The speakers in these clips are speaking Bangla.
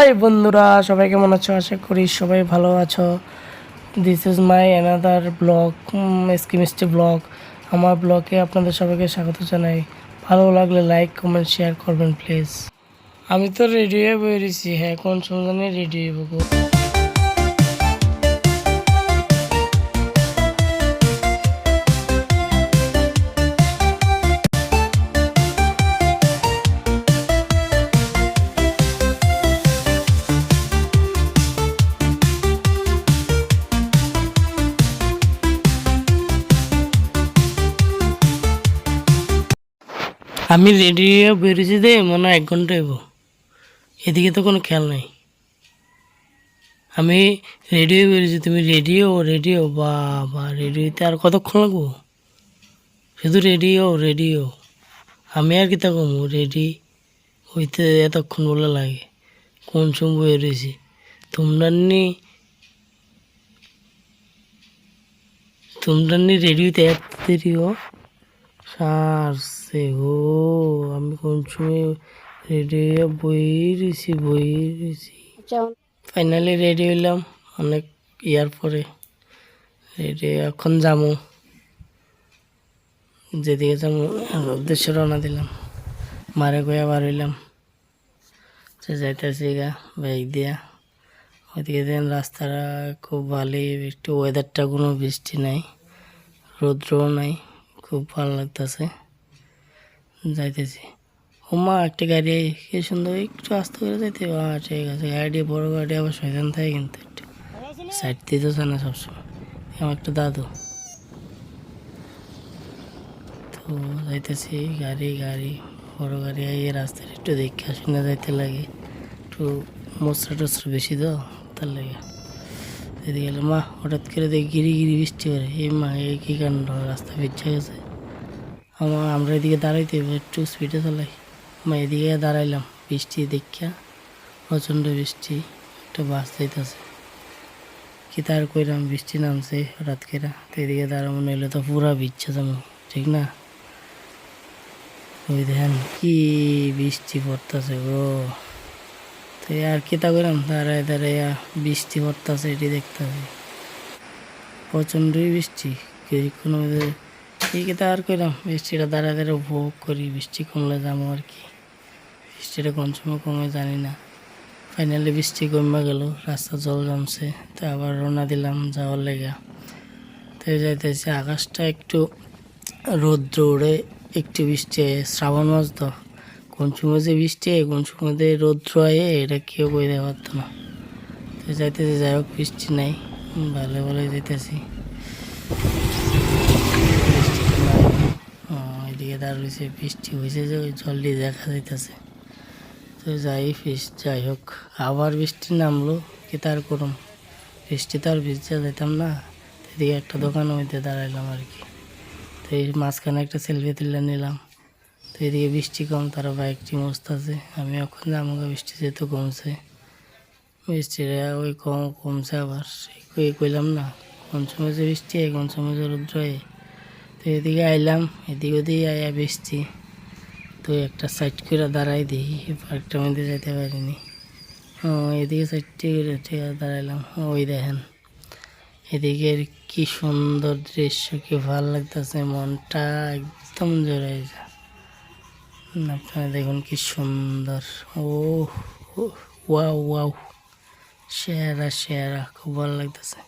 হাই বন্ধুরা, সবাই কেমন আছো? আশা করি সবাই ভালো আছো। This is my another blog স্কিমিস্টি blog আমার ব্লগে আপনাদের সবাইকে স্বাগত জানাই। ভালো লাগলে লাইক কমেন্ট শেয়ার করবেন প্লিজ আমি তো রেডি হয়ে বেরিয়েছি হ্যাঁ কোন সময় রেডিও হয়ে আমি রেডি হয়ে বেরিয়েছি দে মনে এক ঘণ্টা হইব। এদিকে তো কোনো খেয়াল নাই। আমি রেডি হয়ে বেরিয়েছি তুমি রেডি রেডিও রেডিও বা বা রেডি হইতে আর কতক্ষণ লাগবো? শুধু রেডিও রেডিও আমি আর কি কমু রেডি হইতে এতক্ষণ বলে লাগে, কোন সময় বেরিয়েছি তোমরা নি তোমরা নি রেডি হইতে এত দেরিও সারছে ও আমি কোন সময় রেডি হয়ে বই রয়েছি বই রয়েছি। ফাইনালি রেডি হইলাম অনেক ইয়ার পরে। রেডি এখন যামু যেদিকে যাব উদ্দেশ্যে রওনা দিলাম। মারে গয়া বার হইলাম। সে যাইতেছি গা বাইক দিয়া। ওইদিকে দেন রাস্তাটা খুব ভালোই একটু ওয়েদারটা কোনো বৃষ্টি নাই রৌদ্রও নাই। খুব ভালো লাগতেছে। যাইতেছি। ওমা একটা গাড়ি কি সুন্দর, একটু আস্তে করে যাইতে। ঠিক আছে, গাড়ি, বড় গাড়ি আবার শয়তান থাকে কিন্তু একটু। সাইড দিতেছে না সবসময়। আমার একটা দাদু। তো যাইতেছি, গাড়ি গাড়ি, বড় গাড়ি এই রাস্তায় একটু দেখে শুনে যাইতে লাগে। একটু মশরা টসরা বেশি তো, তার লাগে। এদিকে মা, হঠাৎ করে দেখি গিরি গিরি বৃষ্টি করে এই মা এই কী কাণ্ড, রাস্তা ভিজে গেছে। আমার আমরা এদিকে দাঁড়াইতে একটু স্পিডে চালাই। মা এদিকে দাঁড়াইলাম, বৃষ্টি দেখিয়া, প্রচণ্ড বৃষ্টি, একটা বাস যাইতেছে। কি তার কইরাম, বৃষ্টি নামছে হঠাৎ করে তো এদিকে দাঁড়া মনে হইলে তো পুরা ভিজছে যেমন ঠিক না? ওই দেখেন কি বৃষ্টি পড়তেছে গো। তো আর কি তা কইরাম, দাঁড়ায় দাঁড়াইয়া বৃষ্টি পড়তেছে, এটি দেখতেছে। প্রচণ্ডই বৃষ্টি কিছুক্ষণ মধ্যে কথা আর কইলাম, বৃষ্টিটা দাঁড়া দাঁড়া উপভোগ করি, বৃষ্টি কমলে যাব আর কি। বৃষ্টিটা কোন সময় কমে জানি না। ফাইনালি বৃষ্টি কমে গেল, রাস্তা জল জমছে, তো আবার রওনা দিলাম যাওয়ার লেগা। তো যাইতেছে আকাশটা একটু রৌদ্র উড়ে একটু বৃষ্টি। শ্রাবণ মাস তো। কোন সময় যে বৃষ্টি কোন সময় যে রৌদ্র আয়ে, এটা কেউ কই দেওয়া পারতো না। তো যাইতেছে, যাই হোক, বৃষ্টি নাই ভালো ভালো যাইতেছি ও, এদিকে দাঁড়িয়েছে বৃষ্টি হয়েছে যে ওই জলটি দেখা যাইতেছে। তো যাই ফিস যাই হোক, আবার বৃষ্টি নামলো, কি তার করুম? বৃষ্টি তো আর ভিজতে যেতাম না, এদিকে একটা দোকানের মধ্যে দাঁড়াইলাম আর কি। তো এই মাঝখানে একটা সেলফি তুলে নিলাম। তো এদিকে বৃষ্টি কম, তারা বাইকটি মস্ত আছে, আমি এখন আমাকে বৃষ্টি যেহেতু কমছে। বৃষ্টিটা ওই কম, কমছে আবার কইলাম না, কোন সময় যে বৃষ্টি কোন সময় যে রৌদ্র হয় তো এদিকে আইলাম, এদিকে ওদিকে আয়া বৃষ্টি। তো একটা সাইড করে দাঁড়াই দিই পার্কটার মধ্যে যেতে পারিনি। ও, এদিকে সাইডটি করে দাঁড়াইলাম। ওই দেখেন। এদিকের কি সুন্দর দৃশ্য, কি ভালো লাগতেছে, মনটা একদম যায়। আপনারা দেখুন কি সুন্দর। ও ওয়াও ওয়াও। সেরা সেরা, খুব ভালো লাগতেছে।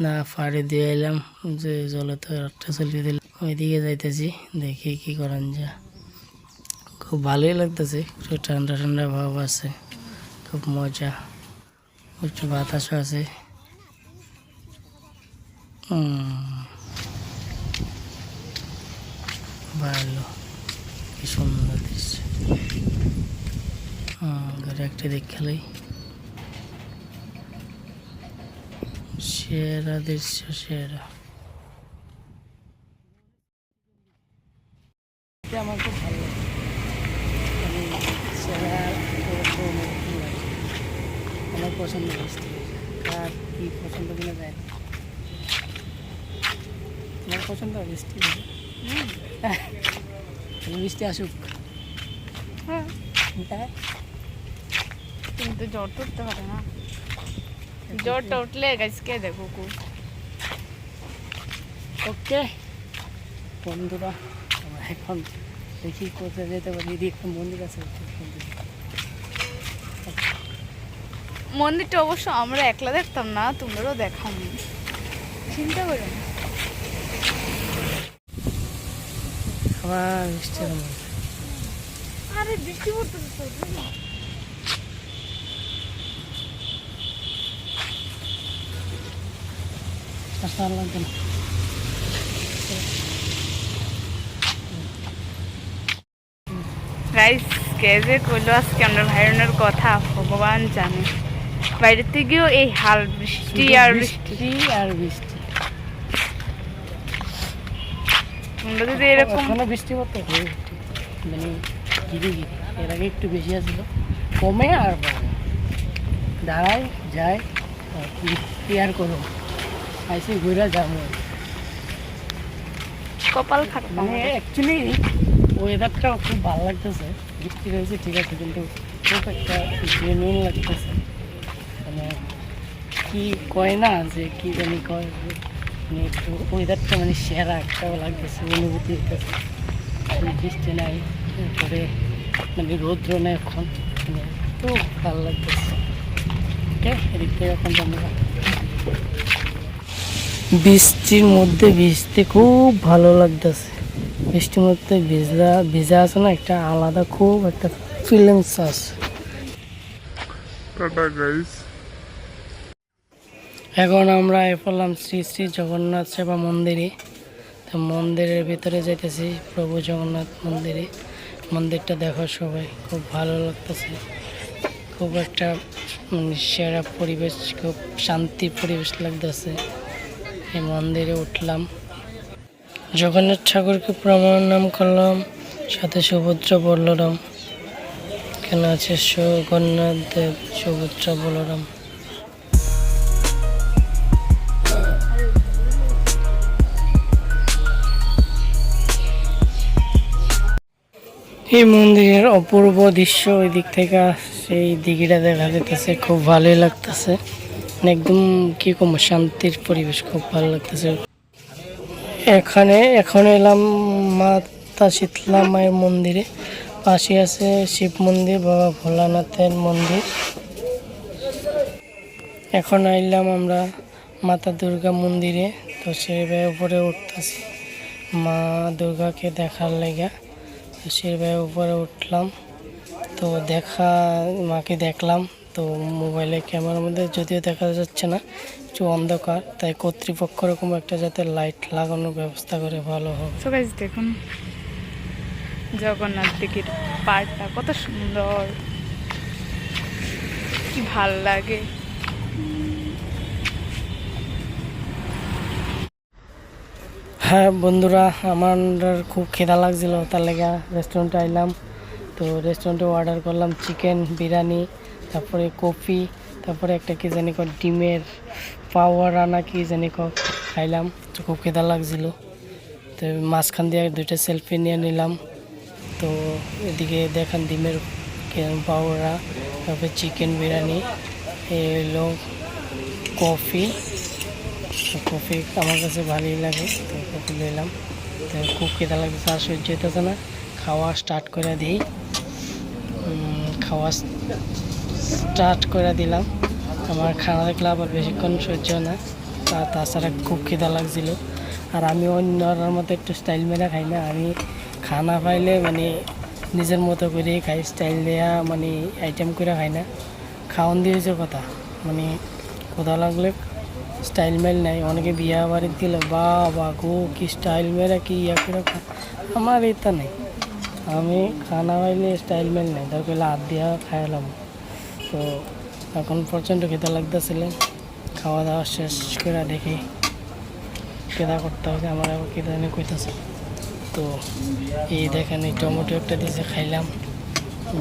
না, ফাড়ি দিয়ে এলাম যে জলে তো একটা চলিয়ে দিলাম। ওইদিকে যাইতেছি, দেখি কি করান যা খুব ভালোই লাগতেছে, একটু ঠান্ডা ঠান্ডা ভাব আছে, খুব মজা। একটু বাতাসও আছে। ভালো, কি সুন্দর দৃশ্য। ঘরে একটা দেখালেই সেরা দৃশ্য, সেরা। আমার খুব ভালো লাগে। আমি সেরা আমার পছন্দ মিষ্টি আর কি পছন্দ কিনা যায় না। তোমার পছন্দ মিষ্টি? মিষ্টি আসুক। হ্যাঁ। কিন্তু জ্বর উঠতে পারে না। জ্বরটা উঠলে গাছকে দেখো ওকে। বন্ধুরা আমরা এখন দেখি কোথায় যেতে পারি। এদিকে একটা মন্দির আছে মন্দির। মন্দিরটা অবশ্য আমরা একলা দেখতাম না তোমরাও দেখাম চিন্তা করো আবার আরে বৃষ্টি পড়তেছে তো আর লাগবে না গাইস কে যে করল আজকে আমরা ভাইরনের কথা ভগবান জানে। বাইরে থেকেও এই হাল বৃষ্টি আর বৃষ্টি আর বৃষ্টি। তোমরা যদি এরকম এখনও বৃষ্টি পড়তে একটু। মানে গিরি গিরি। এর আগে একটু বেশি আসছিল কমে আর দাঁড়ায় যায় আর কি আর করো? আইসে ঘুরে যাব। কপাল খারাপ মানে। অ্যাকচুয়ালি ওয়েদারটাও খুব ভালো লাগতেছে। বৃষ্টি রয়েছে ঠিক আছে, কিন্তু খুব একটা জেনুইন লাগতেছে। মানে কি কয় না যে কি জানি কয় মানে একটু ওয়েদারটা মানে সেরা একটাও লাগতেছে, অনুভূতি হইতেছে বৃষ্টি নাই তারপরে মানে রৌদ্র নেই এখন মানে খুব ভালো লাগতেছে। ওকে, এদিক থেকে এখন আমরা বৃষ্টির মধ্যে ভিজতে খুব ভালো লাগতেছে। বৃষ্টির মধ্যে ভিজা ভিজা আছে না একটা আলাদা খুব একটা ফিলিংস আছে এখন আমরা এ পড়লাম শ্রী শ্রী জগন্নাথ সেবা মন্দিরে। তো মন্দিরের ভিতরে যাইতেছি প্রভু জগন্নাথ মন্দিরে। মন্দিরটা দেখো সবাই খুব ভালো লাগতেছে। খুব একটা মানে সেরা পরিবেশ খুব শান্তি পরিবেশ লাগতেছে। এই মন্দিরে উঠলাম। জগন্নাথ ঠাকুরকে প্রমাণ নাম করলাম, সাথে সুভদ্রা বলরাম। এখানে আছে জগন্নাথ দেব, সুভদ্রা বলরাম? এই মন্দিরের অপূর্ব দৃশ্য ওই দিক থেকে, সেই দিঘিটা দেখা যেতেছে, খুব ভালোই লাগতেছে। মানে একদম কি কম, শান্তির পরিবেশ, খুব ভালো লাগতেছে। এখানে, এখন এলাম মাতা শীতলা মায়ের মন্দিরে। পাশে আছে শিব মন্দির, বাবা ভোলানাথের মন্দির। এখন আইলাম আমরা মাতা দুর্গা মন্দিরে। তো সেই উপরে উঠতেছি। মা দুর্গাকে দেখার লেগে। তো সেই উপরে উঠলাম। তো দেখা, মাকে দেখলাম। তো মোবাইলে ক্যামেরার মধ্যে যদিও দেখা যাচ্ছে না একটু অন্ধকার তাই কর্তৃপক্ষ রকম একটা যাতে লাইট লাগানোর ব্যবস্থা করে ভালো guys, দেখুন জগন্নাথ দিকের পাড়টা কত সুন্দর। কি ভালো লাগে। হ্যাঁ বন্ধুরা আমার খুব খিদা লাগছিল তার লেগে রেস্টুরেন্টে আইলাম। তো রেস্টুরেন্টে অর্ডার করলাম চিকেন বিরিয়ানি। তারপরে কফি, তারপরে একটা কি জানি কর ডিমের পাওয়ার আনা কি জানি কর খাইলাম। তো খুব খিদা লাগছিল। তো মাঝখান দিয়ে দুইটা সেলফি নিয়ে নিলাম। তো এদিকে দেখেন ডিমের পাওয়ারা, তারপরে চিকেন বিরিয়ানি এলো কফি। কফি আমার কাছে ভালোই লাগে, তো কফি নিলাম। তো খুব খেতে লাগছে, আর সহ্য হইতেছে না। খাওয়া স্টার্ট করে দিই। খাওয়া স্টার্ট করে দিলাম। আমার খানা দেখলে আবার বেশিক্ষণ সহ্য না। তা তাছাড়া খুব খিদা লাগছিল। আর আমি অন্যর মতো একটু স্টাইল মেরে খাই না। আমি খানা পাইলে মানে নিজের মতো করে খাই। স্টাইল দেয়া মানে আইটেম করে খাই না। খাওয়ান দিয়েছে কথা। মানে কোথা লাগলে স্টাইল মেল নাই। অনেকে বিয়া বাড়ি দিল বা বা গো, কি স্টাইল মেরা, কি ইয়া করে আমার এটা নেই। আমি খানা পাইলে স্টাইল মেল নাই। তার হাত দিয়া খাইলাম। তো এখন প্রচণ্ড খেতে লাগতেছিল। খাওয়া দাওয়া শেষ করে দেখি কেদা করতে হবে, আমার আবার কেদা জানি কইতেছে। তো এই দেখেন এই টমেটো একটা দিয়েছে খাইলাম।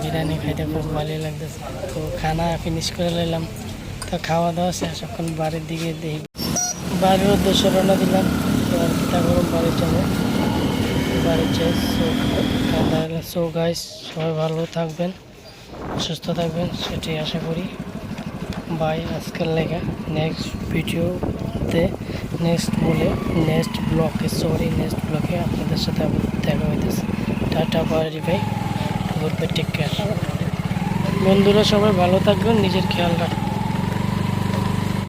বিরিয়ানি খাইতে খুব ভালোই লাগতেছে। তো খানা ফিনিশ করে নিলাম তো খাওয়া দাওয়া শেষ, এখন বাড়ির দিকে দেখি। বাড়ির উদ্দেশ্যে রওনা দিলাম। এবার পিঠা গরম বাড়ি যাব বাড়ি যাই সো গাইস সবাই ভালো থাকবেন। সুস্থ থাকবেন সেটি আশা করি। বাই, আজকের লেখা। নেক্সট ভিডিওতে নেক্সট বলে নেক্সট ব্লকে সরি নেক্সট ব্লকে আপনাদের সাথে দেখা হইতেছে। টাটা, বাই ভাই গুড বাই টেক কেয়ার বন্ধুরা, সবাই ভালো থাকবেন, নিজের খেয়াল রাখবেন।